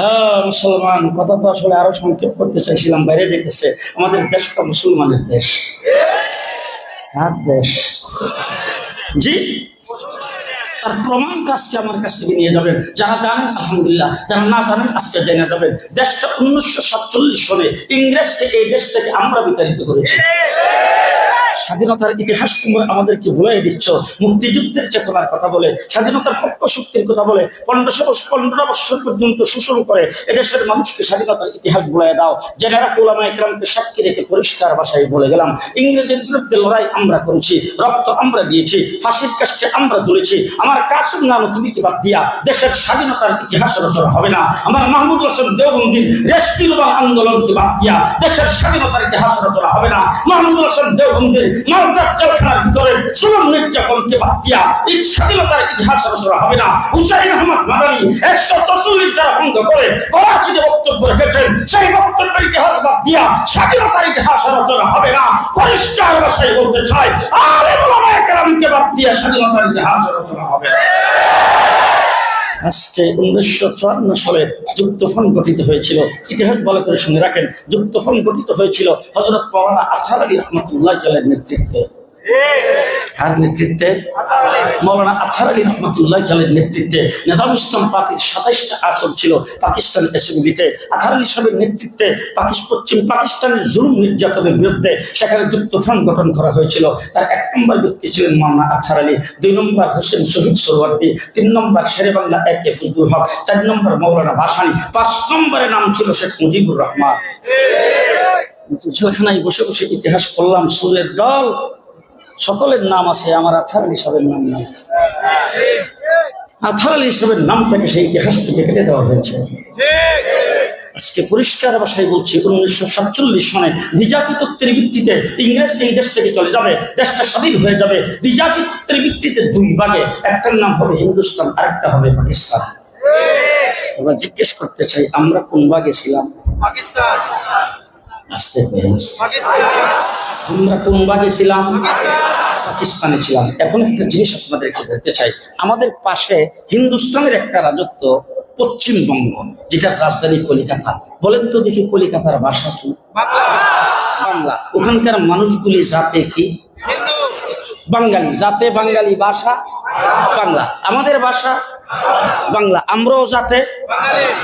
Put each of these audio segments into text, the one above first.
হ্যাঁ, মুসলমান কথা তো আসলে আরও সংক্ষেপ করতে চাইছিলাম বাইরে যেতেছে আমাদের দেশটা মুসলমানের দেশ। কার দেশ? জি? তার প্রমাণ কাজকে আমার কাছ থেকে নিয়ে যাবেন? যারা জানেন আলহামদুলিল্লাহ যারা না জানেন আজকে জেনে যাবেন। দেশটা উনিশশো সাতচল্লিশ সনে ইংরেজকে এই দেশ থেকে আমরা বিতাড়িত করেছি। স্বাধীনতার ইতিহাস তোমরা আমাদেরকে ভুলাই দিচ্ছ, মুক্তিযুদ্ধের চেতনার কথা বলে, স্বাধীনতার পক্ষ শক্তির কথা বলে, পনেরোশো পনেরো বছর পর্যন্ত শোষণ করে এদেশের মানুষকে স্বাধীনতার ইতিহাস ভুলাই দাও। জেনারা কুলামা একরামকে সাক্ষী রেখে পরিষ্কার ভাষায় বলে গেলাম, ইংরেজের বিরুদ্ধে লড়াই আমরা করেছি, রক্ত আমরা দিয়েছি, ফাঁসির কাছে আমরা তুলেছি আমার কাসুম নাম তুমি কি বাদ দিয়া দেশের স্বাধীনতার ইতিহাস রচনা হবে না? আমার মাহমুদ হোসেন দেওবন্দির রেস্কিল আন্দোলনকে বাদ দিয়া দেশের স্বাধীনতার ইতিহাস রচনা হবে না? মাহমুদ হোসেন দেওবন্দির মালটার জেলখানার ভিতরে সুলম নির্যাতনকে বাদ দিয়া এই স্বাধীনতার ইতিহাস রচনা হবে না। হুসাইন আহমদ মাদানি একশো চল্লিশ দ্বারা ভঙ্গ করে করাচিতে বক্তব্য রেখেছেন। সেই বক্তব্যের ইতিহাস বাদ দিয়া স্বাধীনতার ইতিহাস রচনা হবে না। পরিষ্কার হবে না। আজকে উনিশশো চুয়ান্ন সালে যুক্তফন গঠিত হয়েছিল। ইতিহাস বলে করে শুনে রাখেন যুক্তফন গঠিত হয়েছিল হজরত মৌলানা আথার আলী রহমতুল্লাহ জলের নেতৃত্বে। কার নেতৃত্বে? মৌলানা আথার আলী রহমতুল্লাহ জালের নেতৃত্বে নিজাম ইসলাম পার্টির সাতাইশটা আসন ছিল পাকিস্তান অ্যাসেম্বলিতে আথার আলী সাহেবের নেতৃত্বে পশ্চিম পাকিস্তানের জুলুম নির্যাতনের বিরুদ্ধে সেখানে গঠন করা হয়েছিল। তার এক নম্বর ব্যক্তি ছিলেন মৌলানা আথার আলী, দুই নম্বর হোসেন শহীদ সোহরার্দি তিন নম্বর শেরে এক এ ফজলুল হক, চার নম্বর মৌলানা ভাসানি, পাঁচ নম্বরে নাম ছিল শেখ মুজিবুর রহমান। বসে বসে ইতিহাস পড়লাম, সুরের দল সকলের নাম আছে আমার আথার আলী সাহেবের নাম নাই। আথার আলী সাহেবের নামটাকে সেই ইতিহাস থেকে কেটে দেওয়া হয়েছে। আজকে পরিষ্কার ভাষায় বলছি উনিশশো সাতচল্লিশ সনে দ্বিজাতি তত্ত্বের ভিত্তিতে ইংরেজ এই দেশ থেকে চলে যাবে দেশটা স্বাধীন হয়ে যাবে। দ্বিজাতি তত্ত্বের ভিত্তিতে দুই ভাগে একটার নাম হবে হিন্দুস্তান আরেকটা হবে পাকিস্তান। এবার জিজ্ঞেস করতে চাই আমরা কোন ভাগে ছিলাম? পাকিস্তান। আসতে পাকিস্তান। আমরা কোন ভাগে ছিলাম? পাকিস্তানে ছিলাম। এখন একটা জিনিস আপনাদেরকে বলতে চাই। আমাদের পাশে হিন্দুস্তানের একটা রাজত্ব পশ্চিমবঙ্গ যেটার রাজধানী কলিকাতা। বলেন তো দেখি কলিকাতার ভাষা কি? বাংলা। ওখানকার মানুষগুলি জাতে কি? বাঙালি। জাতে বাঙালি ভাষা বাংলা। আমাদের ভাষা বাংলা আমরাও জাতে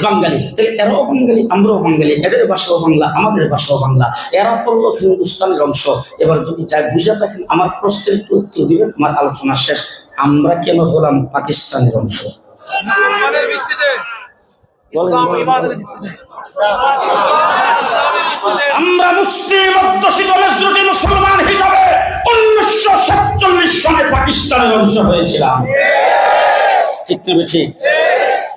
বাঙালি। তাহলে এরাও বাঙালি আমরাও বাঙালি এদের ভাষাও বাংলা আমাদের ভাষাও বাংলা। এরা পড়ল হিন্দুস্তানের অংশ। এবার যদি যা বুঝে থাকেন আমার প্রশ্নের একটু উত্তর দিবেন আমার আলোচনা শেষ। আমরা কেন হলাম পাকিস্তানের অংশ? আমরা মুসলিম অধ্যুষিত মেজরিটি মুসলমান হিসাবে উনিশশো সাতচল্লিশ সালে পাকিস্তানের অংশ হয়েছিলাম। ঠিক বেছে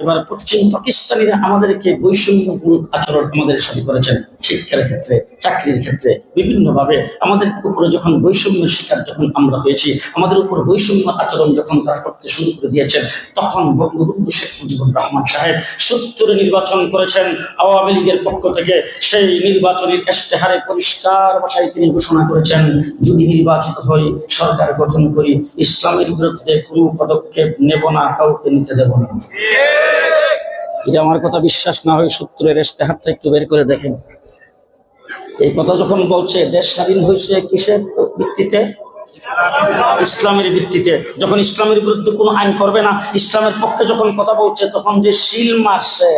এবার পশ্চিম পাকিস্তানিরা আমাদেরকে বৈষম্যমূলক আচরণ আমাদের সাথে করেছেন। শিক্ষার ক্ষেত্রে, চাকরির ক্ষেত্রে, বিভিন্নভাবে আমাদের উপরে যখন বৈষম্য শিকার যখন আমরা হয়েছি, আমাদের উপর বৈষম্য আচরণ যখন তারা করতে শুরু করে দিয়েছেন, তখন বঙ্গবন্ধু শেখ মুজিবুর রহমান সাহেব সত্তরে নির্বাচন করেছেন। আওয়ামী লীগের পক্ষ থেকে সেই নির্বাচনের ইশতেহারে পরিষ্কার ভাষায় তিনি ঘোষণা করেছেন, যদি নির্বাচিত হই, সরকার গঠন করি, ইসলামের বিরুদ্ধে কোনো পদক্ষেপ নেব না, কাউকে নিতে দেব না। যদি আমার কথা বিশ্বাস না হয় সূত্রের ইশতেহারটা একটু বের করে দেখেন। এই কথা যখন বলছে, দেশ স্বাধীন হয়েছে কিসের ভিত্তিতে? ইসলামের ভিত্তিতে। যখন ইসলামের বিরুদ্ধে কোনো আইন করবে না, ইসলামের পক্ষে যখন কথা বলছে, তখন যে শিল মারছে।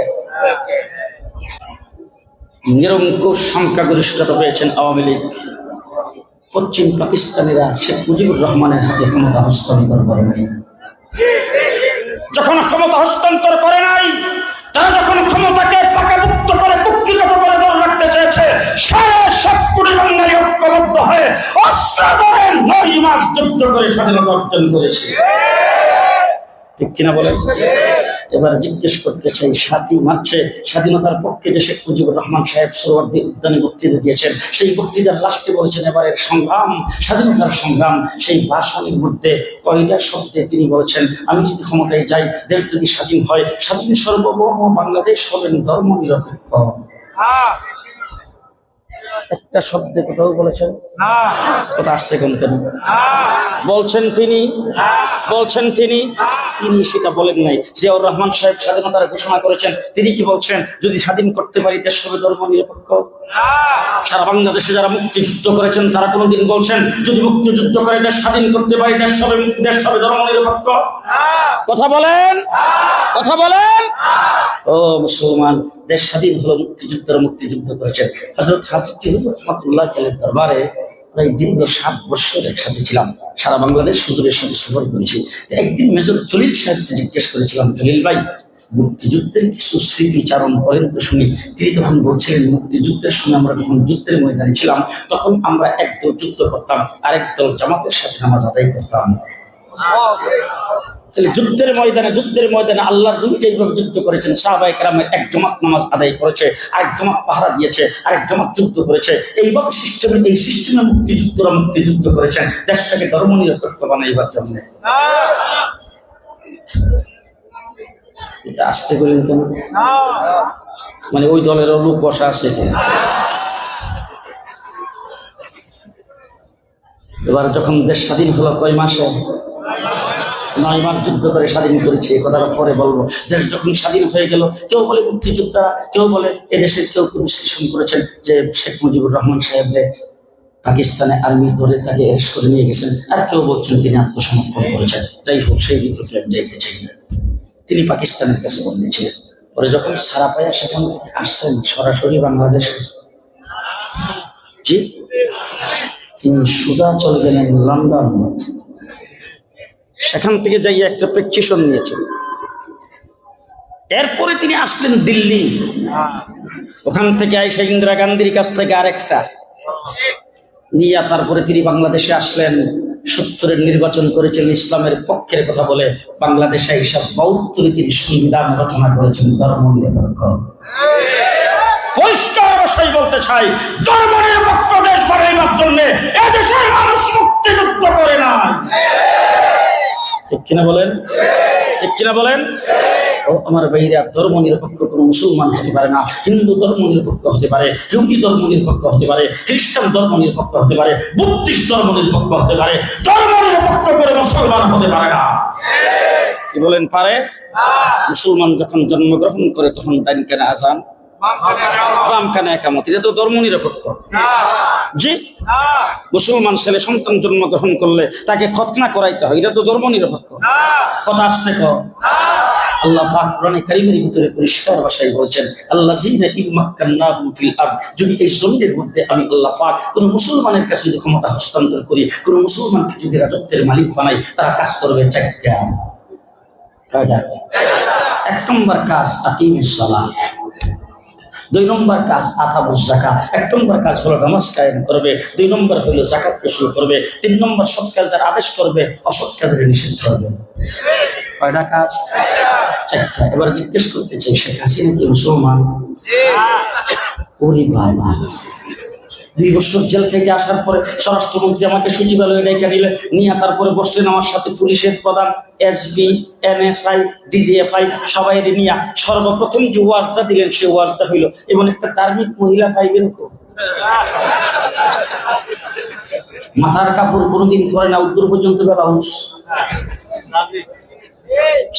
নিরঙ্কুশ সংখ্যাগরিষ্ঠতা পেয়েছেন আওয়ামী লীগ। পশ্চিম পাকিস্তানিরা শেখ মুজিবুর রহমানের হাতে ক্ষমতা হস্তান্তর করে নাই যখন ক্ষমতা হস্তান্তর করে নাই, তারা যখন ক্ষমতাকে পাকাভুক্ত করে, কুক্ষিগত করে ধরে রাখতে চেয়েছে, সাড়ে সাত কোটি বাঙালি ঐক্যবদ্ধ হয়ে অস্ত্র ধরে নয় মাস যুদ্ধ করে স্বাধীনতা অর্জন করেছে। ঠিক কিনা বলেন? এবার জিজ্ঞেস করতে চাই, সাতই মার্চে স্বাধীনতার পক্ষে যে শেখ মুজিবুর রহমান সাহেব সরোয়ার্দী উদ্যানে বক্তৃতা দিয়েছেন, সেই বক্তৃতার লাস্টে বলেছেন এবারের সংগ্রাম, স্বাধীনতার সংগ্রাম। সেই ভাষণের মধ্যে কয়টা শব্দে তিনি বলেছেন, আমি যদি ক্ষমতায় যাই, দেশ যদি স্বাধীন হয়, স্বাধীন সর্বভৌম বাংলাদেশ হবেন ধর্ম নিরপেক্ষ হ্যাঁ। একটা শব্দে কোথাও বলেছেন? কথা আসতে কোন? কেন বলছেন তিনি? বলছেন তিনি? তিনি সেটা বলেন নাই। জিয়াউর রহমান সাহেব স্বাধীনতার ঘোষণা করেছেন। তিনি কি বলছেন? যদি স্বাধীন করতে পারি দেশ হবে ধর্ম নিরপেক্ষ। সারা বাংলাদেশে যারা মুক্তিযুদ্ধ করেছেন তারা কোনোদিন বলছেন যদি মুক্তিযুদ্ধ করে দেশ স্বাধীন করতে পারি দেশ হবে দেশ হবে ধর্ম নিরপেক্ষ। কথা বলেন? কথা বলেন। ও মুসলমান দেশ স্বাধীন হলো মুক্তিযুদ্ধের মুক্তিযুদ্ধ করেছেন। হজরত হাফিজ রহমতুল্লাহ খালের দরবারে প্রায় দীর্ঘ সাত বছর একসাথে ছিলাম। সারা বাংলাদেশ হুজুরের সাথে সফর করেছি। একদিন মেজর জলিল সাহেবকে জিজ্ঞেস করেছিলাম জলিল ভাই মুক্তিযুদ্ধের কিছু স্মৃতিচারণ করেন তো শুনি। তিনি তখন বলছিলেন মুক্তিযুদ্ধের সময় আমরা যখন যুদ্ধের ময়দানে ছিলাম তখন আমরা একদল যুদ্ধ করতাম আরেক দল জামাতের সাথে নামাজ আদায় করতাম। তাহলে যুদ্ধের ময়দানে যুদ্ধের ময়দানে আল্লাহ নবী যেভাবে যুদ্ধ করেছেন সাহাবাই কেরামের এক জমাত নামাজ আদায় করেছে, আরেক জমাত পাহারা দিয়েছে, আরেক জমাত যুদ্ধ করেছে, এইভাবে সিস্টেমে, এই সিস্টেমে মুক্তিযুদ্ধরা মুক্তিযুদ্ধ করেছেন দেশটাকে ধর্ম নিরপেক্ষ বানাইবার জন্য। এটা আসতে করেন কেন? মানে ওই দলেরও লোক বসা আছে। এবার যখন দেশ স্বাধীন হলো কয় মাসে? নয় মাস যুদ্ধ করে স্বাধীন করেছে, এ পরে বলব। দেশ যখন স্বাধীন হয়ে গেল, কেউ বলে মুক্তিযোদ্ধা কেউ বলে এদেশের কেউ বিশ্লেষণ করেছেন যে শেখ মুজিবুর রহমান সাহেবদের পাকিস্তানে আর্মি ধরে তাকে অ্যারেস্ট করে নিয়ে গেছেন, আর কেউ বলছেন তিনি আত্মসমর্পণ করেছেন। যাই হোক, সেই ভিতরে আমি যাইতে চাই না। তিনি পাকিস্তানের কাছে বন্দী ছিলেন। পরে যখন সারা পায়া সেখান থেকে আসছেন, সরাসরি বাংলাদেশে। তিনি সোজা চলে গেলেন লন্ডন। সেখান থেকে যাই একটা প্রেকচিশন নিয়েছেন। এরপরে তিনি আসলেন দিল্লি। ওখান থেকে আইসা ইন্দিরা গান্ধীর কাছ থেকে আরেকটা। নিয়ে তারপরে তিনি বাংলাদেশে আসলেন। সত্তরের নির্বাচন করেছেন, ইসলামের পক্ষের কথা বলে বাংলাদেশে এইসব বাউত্তরে তিনি সংবিধান রচনা করেছেন, ধর্ম নিরপেক্ষ। পরিষ্কার বলতে চাই জন্য মানুষ করে না ঠিক কিনা বলেন? ঠিক কিনা বলেন? আমার ভাইরা, ধর্ম নিরপেক্ষ কোনো মুসলমান হতে পারে না, হিন্দু ধর্ম নিরপেক্ষ হতে পারে হিন্দি ধর্ম নিরপেক্ষ হতে পারে, খ্রিস্টান ধর্ম নিরপেক্ষ হতে পারে, বুদ্ধিস্ট ধর্ম নিরপেক্ষ হতে পারে, ধর্ম নিরপেক্ষ করে মুসলমান হতে পারে না। বলেন, পারে? মুসলমান যখন জন্মগ্রহণ করে তখন ডাইন কেন আজান বাম কানে একামত এটা তো ধর্ম নিরপেক্ষ। জি? মুসলমান ছেলে সন্তান জন্মগ্রহণ করলে তাকে খতনা করাইতে হয় এটা তো ধর্ম নিরপেক্ষ। কথা আসতে কর আল্লাহ পাক কোরআনে কারিমের ভিতরে পরিষ্কার ভাষায় বলছেন আল্লাহ ফিল আরদ। যদি এই জমিনের মধ্যে আমি আল্লাহ পাক কোন মুসলমানের কাছে যদি ক্ষমতা হস্তান্তর করি কোন মুসলমানকে যদি রাজত্বের মালিক বানাই তারা কাজ করবে চারটা। এক নম্বর কাজ আকিমের সালাহ দুই নম্বর কাজ আতাবুজ জাকা এক নম্বর কাজ হলো নামাজ কায়েম করবে। দুই নম্বর হলো জাকাত গোসল করবে। তিন নম্বর সৎ কাজের আদেশ করবে অসৎ কাজের নিষেধ করবে কয়টা কাজ? চারটা। এবার জিজ্ঞেস করতে চাই শেখ হাসিনা কি মুসলমান? জি। ওরে বাবা। দুই বছর জেল থেকে আসার পরে স্বরাষ্ট্রমন্ত্রী আমাকে সচিবালয়ে ডেকে নিলে নিয়ে তারপরে বসলেন আমার সাথে পুলিশের প্রধান এসবি এনএসআই ডিজিএফআই সবাই নিয়ে। সর্বপ্রথম যে ওয়ার্ডটা দিলেন সেই ওয়ার্ডটা হইল এবং একটা ধার্মিক মহিলা পাইবেন কো? মাথার কাপড় কোনোদিন পরে না উত্তর পর্যন্ত ব্যবহার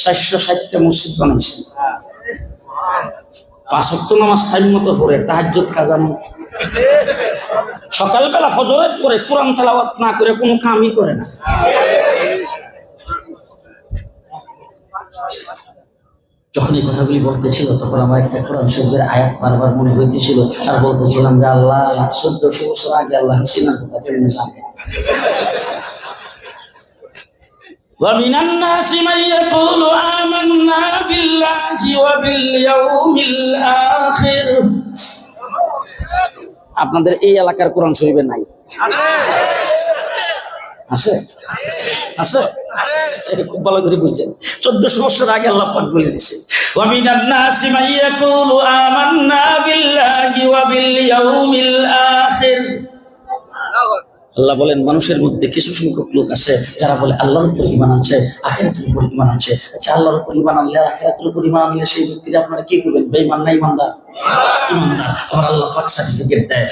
চারশো ষাটটা মসজিদ বানাইছে। পাঁচ অক্ট নামাজ টাইম মতো পড়ে, তাহাজ্জুদ কাজানো সকালবেলা ফজরের পরে কোরআন তেলাওয়াত না করে কোনো কামই করে না। যখন এই কথাগুলি বলতেছিল, তখন আমার একটা কোরআন শরীফের আয়াত বারবার মনে হইতেছিল, আর বলতেছিলাম যে, আল্লাহ, চোদ্দশো বছর আগে আল্লাহ হাসিনার কথা কেমনে ومن الناس من يقول آمنا بالله وباليوم الآخر আপনাদের এই এলাকার কোরআন শরীফে নাই আছে আছে আছে এটা খুব ভালো করে বুঝছেন চোদ্দশো বছর আগে আল্লাহ পাক বলে দিছে ومن الناس من يقول آمنا بالله وباليوم الآخر আল্লাহ বলেন, মানুষের মধ্যে কিছু সংখ্যক লোক আছে যারা বলে আল্লাহর উপর ইমান আনছে, আখেরাতের উপর ইমান আনছে। আচ্ছা আল্লাহর উপর ইমান আনলে আর আখেরাতের উপর ইমান আনলে সেই ব্যক্তিরা আপনারা কি করবেন? বেঈমান না ইমানদার ইমানদার আবার আল্লাহ পাক সার্টিফিকেট দেয়।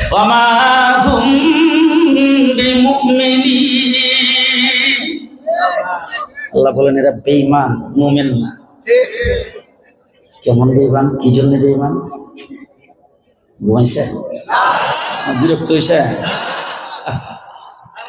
আল্লাহ বলেন, এরা বেঈমান, মুমিন না। কেমন বেঈমান? কি জন্য বেঈমান? বিরক্ত হয়েছে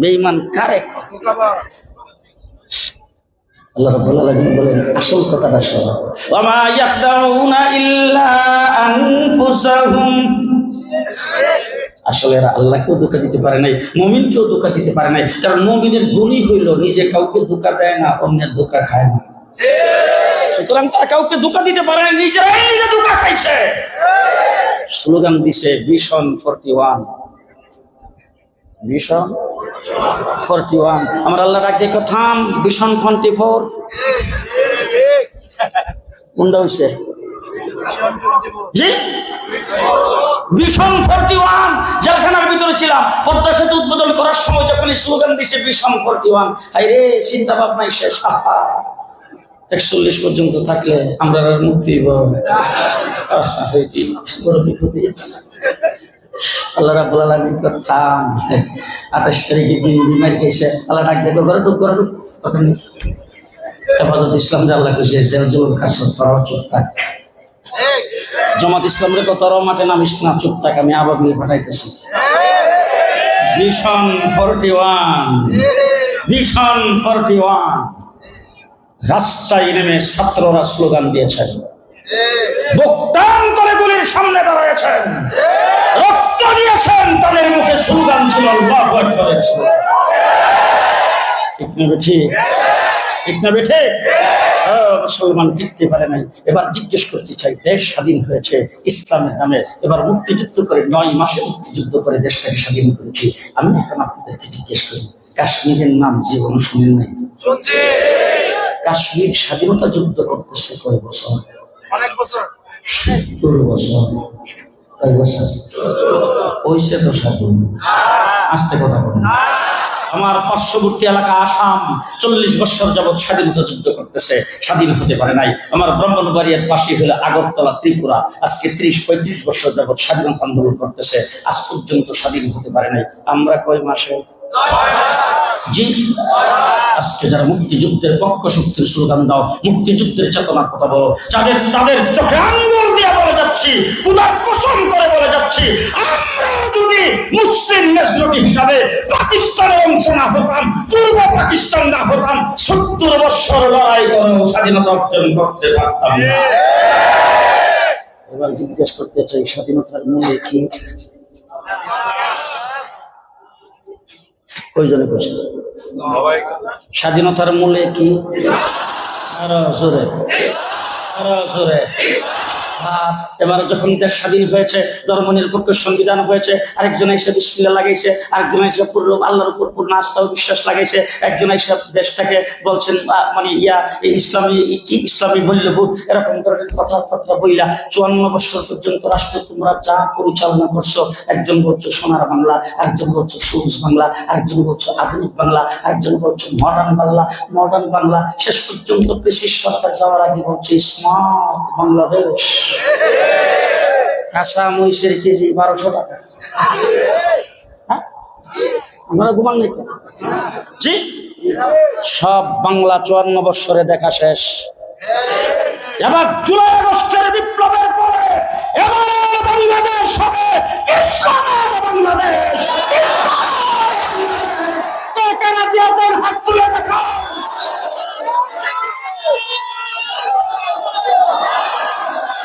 বেঈমান কারে আল্লাহ রাব্বুল আলামিন বলেন আসল কথাটা শোনো। ওয়ামা ইয়াখদাউনা ইল্লা আনফুসাহুম। আসলে এরা আল্লাহকেও ধোকা দিতে পারে নাই মুমিনকেও ধোকা দিতে পারে নাই কারণ মুমিনের গুণই হইল নিজে কাউকে ধোকা দেয় না অন্যের ধোকা খায় না। সুতরাং তারা কাউকে ধোকা দিতে পারে না নিজেরাই নিজে ধোকা খাইছে। স্লোগান দিছে ভীষণ ফোরটি ওয়ান। ভীষণ? Forty one. আমার আল্লাহ ডাক দেখো থাম, ভীষণ টোয়েন্টি ফোর। কোনটা হয়েছে ওয়ান। জেলখানার ভিতরে ছিলাম। পদ্মা সেতু উদ্বোধন করার সময় যখন স্লোগান দিছে, ভীষণ ফোরটি ওয়ান হাই রে, চিন্তা ভাবনাই শেষ। একচল্লিশ পর্যন্ত থাকলে আমরা মুক্তি বড়। আল্লাহ রাব্বুল আলামিন করতাম আঠাশ তারিখে ইসলাম যে আল্লাহ খুশি চুপ থাক। জমাত নামিস না, চুপ থাক, আমি আবার মিলে পাঠাইতেছি। রাস্তায় নেমে ছাত্ররা স্লোগান দিয়েছেন। বক্তান করে গুলির সামনে দাঁড়িয়েছেন। রক্ত দিয়েছেন তাদের মুখে স্লোগান ছিল আল্লাহু আকবার ঠিক না বেঠি ঠিক? না বেঠে মুসলমান টিকতে পারে নাই। এবার জিজ্ঞেস করতে চাই দেশ স্বাধীন হয়েছে ইসলামের নামে। এবার মুক্তিযুদ্ধ করে নয় মাসে মুক্তিযুদ্ধ করে দেশটাকে স্বাধীন করেছি। আমি এখন আপনাদেরকে জিজ্ঞেস করি কাশ্মীরের নাম জীবন শুনেন নাই? কাশ্মীর স্বাধীনতা যুদ্ধ করতেছে কয় বছর? অনেক বছর। বছর কয় বছর? ওইসে তো স্বাধীন আসতে কথা বলুন। আমার পার্শ্ববর্তী এলাকা আসাম চল্লিশ বছর যাবৎ স্বাধীনতা যুদ্ধ করতেছে স্বাধীন হতে পারে নাই। আমার ব্রাহ্মণবাড়িয়ার পাশে হলো আগরতলা ত্রিপুরা। আজকে ত্রিশ পঁয়ত্রিশ বছর যাবৎ স্বাধীনতা আন্দোলন করতেছে আজ পর্যন্ত স্বাধীন হতে পারে নাই। আমরা কয় মাসে? জি? আজকে যারা মুক্তিযুদ্ধের পক্ষ শক্তির স্লোগান দাও, মুক্তিযুদ্ধের চেতনার কথা বলো। যাদের, তাদের চোখে আঙ্গুল দিয়ে বলে যাচ্ছি কুদার কসম করে বলে যাচ্ছি মুসলিম হিসাবে পাকিস্তানের অংশ না হতাম, পূর্ব পাকিস্তান না হতাম, সত্তর বৎসর লড়াই করে স্বাধীনতা অর্জন করতে পারতাম এবার জিজ্ঞেস করতে চাই, স্বাধীনতার মূল্য কি? কোশ্চেন স্বাধীনতার মূলে কি? আরও জোরে। আরও জোরে। বাস, এবার যখন দেশ স্বাধীন হয়েছে ধর্ম নিরপেক্ষ সংবিধান হয়েছে আরেকজন এসে বিসমিল্লা লাগাইছে আরেকজন এসে পূর্ণ আল্লাহর উপর পূর্ণ আস্থা ও বিশ্বাস লাগাইছে একজন এসে দেশটাকে বলছেন মানে ইয়া ইসলামী কি ইসলামী মূল্যবোধ এরকম ধরনের কথাবার্তা বইলা চুয়ান্ন বছর পর্যন্ত রাষ্ট্র তোমরা যা পরিচালনা করছ একজন বলছো সোনার বাংলা একজন বলছো সবুজ বাংলা আরেকজন বলছো আধুনিক বাংলা আরেকজন বলছো মডার্ন বাংলা মডার্ন বাংলা শেষ পর্যন্ত ব্রিটিশ সরকার যাওয়ার আগে বলছে স্মার্ট বাংলাদেশ। কাঁচা মহিষের কেজি বারোশো টাকা হ্যাঁ? আমরা ঘুমান নাই? জি সব বাংলা চুয়ান্ন বৎসরে দেখা শেষ এবার জুলাই আগস্টের বিপ্লবের পরে এবার বাংলাদেশ হবে ইসলামের বাংলাদেশ ইসলামের জিয়াদের হাত তুলে দেখা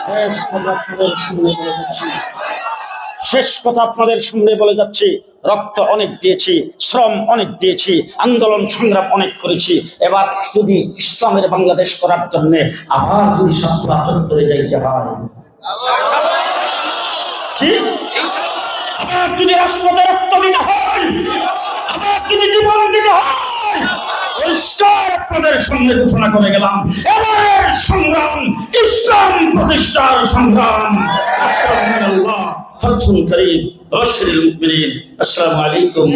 বেশ, আমরা আপনাদের সামনে বলে দিচ্ছি। শেষ কথা আপনাদের সামনে বলে যাচ্ছি, রক্ত অনেক দিয়েছি, শ্রম অনেক দিয়েছি, আন্দোলন, সংগ্রাম অনেক করেছি এবার যদি ইসলামের বাংলাদেশ করার জন্য আবার যদি সত্তর চত্বরে যাইতে হয়? আবার যদি রক্ত দিতে হয় যদি জীবন দিতে হয় পরিষ্কার আপনাদের সামনে ঘোষণা করে গেলাম। এবারের সংগ্রাম, ইসলাম প্রতিষ্ঠার সংগ্রাম। ফতহুল করিম আসসালামু আলাইকুম